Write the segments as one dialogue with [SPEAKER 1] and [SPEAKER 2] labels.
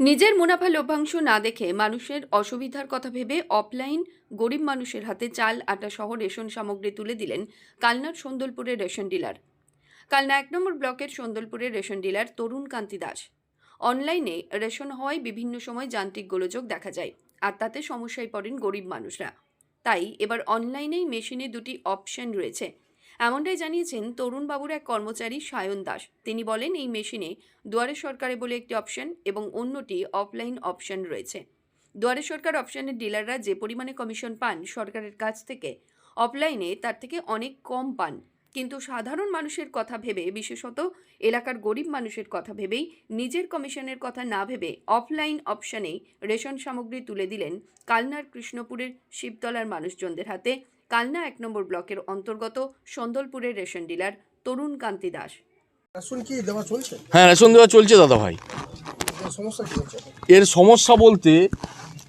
[SPEAKER 1] নিজের মুনাফা লভ্যাংশ না দেখে মানুষের অসুবিধার কথা ভেবে অফলাইন গরিব মানুষের হাতে চাল, আটা সহ রেশন সামগ্রী তুলে দিলেন কালনার সন্দলপুরের রেশন ডিলার। কালনা এক নম্বর ব্লকের সন্দলপুরের রেশন ডিলার তরুণ কান্তি দাস। অনলাইনে রেশন হওয়ায় বিভিন্ন সময় যান্ত্রিক গোলযোগ দেখা যায় আর তাতে সমস্যায় পড়েন গরিব মানুষরা। তাই এবার অনলাইনেই মেশিনে দুটি অপশন রয়েছে। এমনটাই জানিয়েছেন তরুণবাবুর এক কর্মচারী সায়ন দাস। তিনি বলেন, এই মেশিনে দুয়ারে সরকারে বলে একটি অপশন এবং অন্যটি অফলাইন অপশন রয়েছে। দুয়ারে সরকার অপশনের ডিলাররা যে পরিমাণে কমিশন পান সরকারের কাছ থেকে, অফলাইনে তার থেকে অনেক কম পান। কিন্তু সাধারণ মানুষের কথা ভেবে, বিশেষত এলাকার গরিব মানুষের কথা ভেবেই নিজের কমিশনের কথা না ভেবে অফলাইন অপশনেই রেশন সামগ্রী তুলে দিলেন কালনার কৃষ্ণপুরের শিবতলার মানুষজনদের হাতে কালনা এক নম্বর ব্লকের অন্তর্গত সন্দলপুরের ration dealer Tarun Kanti Das.
[SPEAKER 2] Ration কি দেওয়া চলছে?
[SPEAKER 3] হ্যাঁ রেশন দেওয়া চলছে দাদা ভাই।
[SPEAKER 2] এর সমস্যা কি হচ্ছে?
[SPEAKER 3] এর সমস্যা বলতে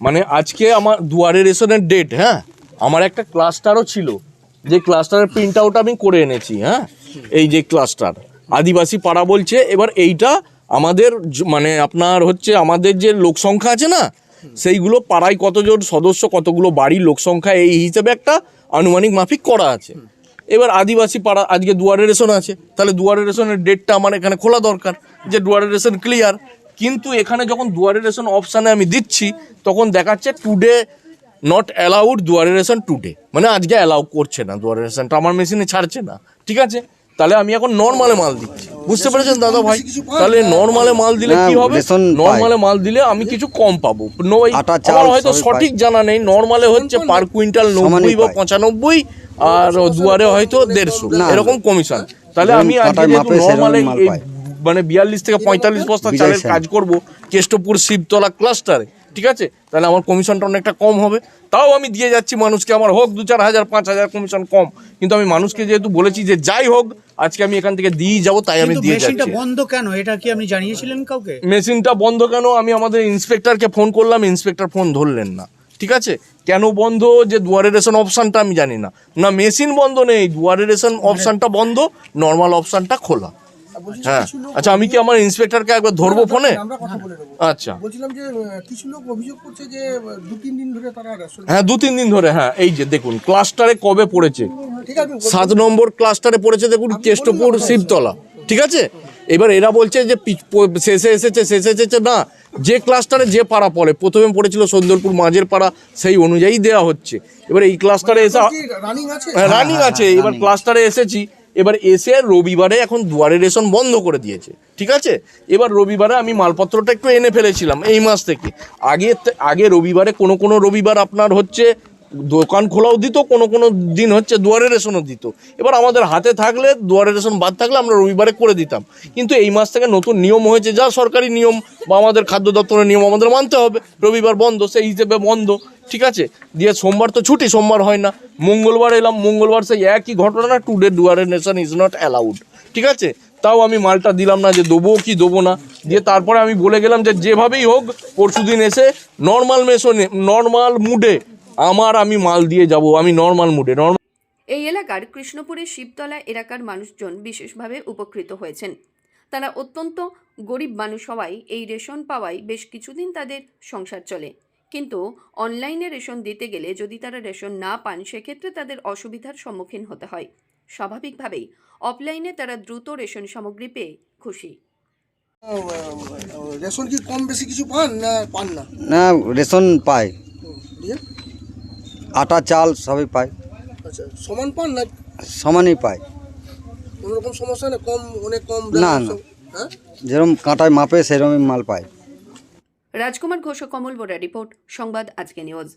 [SPEAKER 3] মানে আজকে আমার দুয়ারে রেশনের ডেট হ্যাঁ? আমার একটা ক্লাস্টারও ছিল। যে ক্লাস্টারের প্রিন্ট আউট আমি করে এনেছি হ্যাঁ? এই যে ক্লাস্টার আদিবাসী পাড়া বলছে এবার এইটা আমাদের মানে আপনার হচ্ছে আমাদের যে লোক সংখ্যা আছে না সেইগুলো পাড়ায় কতজন সদস্য কতগুলো বাড়ির লোক সংখ্যা এই হিসেবে একটা আনুমানিক মাফিক করা আছে। এবার আদিবাসী পাড়া, আজকে দুয়ারে রেশন আছে, তাহলে দুয়ারে রেশনের ডেটটা আমার এখানে খোলা দরকার যে দুয়ারে রেশন ক্লিয়ার কিন্তু এখানে যখন দুয়ারে রেশন অপশানে আমি দিচ্ছি, তখন দেখাচ্ছে টুডে নট অ্যালাউড দুয়ারে রেশন টুডে মানে আজকে অ্যালাউ করছে না, দুয়ারে রেশনটা আমার মেশিনে ছাড়ছে না। ঠিক আছে? তাহলে আমি এখন নর্মালে মাল দিচ্ছি। বুঝতে পেরেছেন দাদা ভাই? তাহলে নর্মালে মাল দিলে কি হবে? নর্মালে মাল দিলে আমি কিছু কম পাবো। নো এই-
[SPEAKER 4] আটা, চাল
[SPEAKER 3] আমার হয়তো সঠিক জানা নেই। নর্মালে হচ্ছে পার কুইন্টাল নব্বই বা পঁচানব্বই আর দুয়ারে হয়তো দেড়শো। এরকম কমিশন। তাহলে আমি আজকে নর্মালে। মানে বিয়াল্লিশ থেকে পঁয়তাল্লিশ বস্তা চালের কাজ করব কেষ্টপুর শিবতলা ক্লাস্টারে ঠিক আছে? তাহলে আমার কমিশনটা অনেকটা কম হবে। তাও আমি দিয়ে যাচ্ছি মানুষকে। আমার হোক দু চার হাজার পাঁচ হাজার কমিশন কম। কিন্তু আমি মানুষকে যেহেতু বলেছি যে যাই হোক আজকে আমি এখান থেকে দিয়ে যাব তাই আমি দিয়ে
[SPEAKER 5] মেশিনটা
[SPEAKER 3] যাচ্ছি।
[SPEAKER 5] বন্ধ কেন? এটা কি আপনি জানিয়েছিলেন কাউকে?
[SPEAKER 3] মেশিনটা বন্ধ কেন? আমি আমাদের ইন্সপেক্টরকে ফোন করলাম ইন্সপেক্টর ফোন ধরলেন না। ঠিক আছে? কেন বন্ধ? যে দুয়ারে রেশন অপশানটা আমি জানি না। না মেশিন বন্ধ নেই। দুয়ারে রেশন অপশানটা বন্ধ নর্মাল অপশানটা খোলা। হ্যাঁ। আচ্ছা আমি কি আমার ইন্সপেক্টরকে একবার ধরবো ফোনে? আচ্ছা।
[SPEAKER 2] বলছিলাম যে কিছু লোক অভিযোগ করছে যে দু তিন দিন ধরে তারা
[SPEAKER 3] হ্যাঁ দু তিন দিন ধরে হ্যাঁ এই যে দেখুন ক্লাস্টারে কবে পড়েছে? সাত নম্বর ক্লাস্টারে পড়েছে দেখুন কেষ্টপুর শিবতলা ঠিক আছে? এবার এরা বলছে যে শেষে এসেছে শেষে এসেছে না। যে ক্লাস্টারে যে পাড়া পড়ে প্রথমে পড়েছিল সুন্দরপুর মাঝের পাড়া সেই অনুযায়ী দেওয়া হচ্ছে। এবার এই ক্লাস্টারে এসে
[SPEAKER 2] রানিং
[SPEAKER 3] রানিং আছে? এবার ক্লাস্টারে এসেছি। এবার এসে রবিবারে এখন দুয়ারে রেশন বন্ধ করে দিয়েছে ঠিক আছে? এবার রবিবারে আমি মালপত্রটা একটু এনে ফেলেছিলাম এই মাস থেকে। আগে আগে রবিবারে কোনো কোনো রবিবার আপনার হচ্ছে দোকান খোলাও দিত, কোনো কোনো দিন হচ্ছে দুয়ারে রেশনও দিত। এবার আমাদের হাতে থাকলে, দুয়ারে রেশন বাদ থাকলে আমরা রবিবারে করে দিতাম। কিন্তু এই মাস থেকে নতুন নিয়ম হয়েছে, যা সরকারি নিয়ম বা আমাদের খাদ্য দপ্তরের নিয়ম আমাদের মানতে হবে। রবিবার বন্ধ, সেই হিসেবে বন্ধ, ঠিক আছে? দিয়ে সোমবার তো ছুটি, সোমবার হয় না। মঙ্গলবার এলাম, মঙ্গলবার সেই একই ঘটনা টুডে দুয়ারে নেশন ইজ নট অ্যালাউড ঠিক আছে? তাও আমি মালটা দিলাম না যে দেবো কি দেবো না। দিয়ে তারপরে আমি বলে গেলাম যে যেভাবেই হোক, পরশুদিন এসে নর্মাল মেশনে নর্মাল মুডে আমার আমি মাল দিয়ে যাব আমি নর্মাল মুডে নর্মাল
[SPEAKER 1] এই এলাকার কৃষ্ণপুরের শিবতলা এলাকার মানুষজন বিশেষভাবে উপকৃত হয়েছেন তারা অত্যন্ত গরিব মানুষ হওয়ায় এই রেশন পাওয়ায় বেশ কিছুদিন তাদের সংসার চলে কিন্তু অনলাইনে রেশন দিতে গেলে যদি তারা রেশন না পান সেক্ষেত্রে তাদের অসুবিধার সম্মুখীন হতে হয় স্বাভাবিকভাবেই অফলাইনে তারা দ্রুত রেশন সামগ্রী পেয়ে খুশি
[SPEAKER 2] রেশন কি কম বেশি কিছু পান না পান না
[SPEAKER 4] না রেশন পাই
[SPEAKER 2] দিয়ে
[SPEAKER 4] আটা চাল সবই পায়
[SPEAKER 2] আচ্ছা সমান পান না?
[SPEAKER 4] সমানই পায়
[SPEAKER 2] কোনো রকম সমস্যা না কম অনেক কম
[SPEAKER 4] না, না।
[SPEAKER 2] হ্যাঁ?
[SPEAKER 4] যেরকম কাঁটায় মাপে সেরকমই মাল পায়
[SPEAKER 1] রাজকুমার ঘোষ কমল বোরা রিপোর্ট সংবাদ আজকে নিউজ।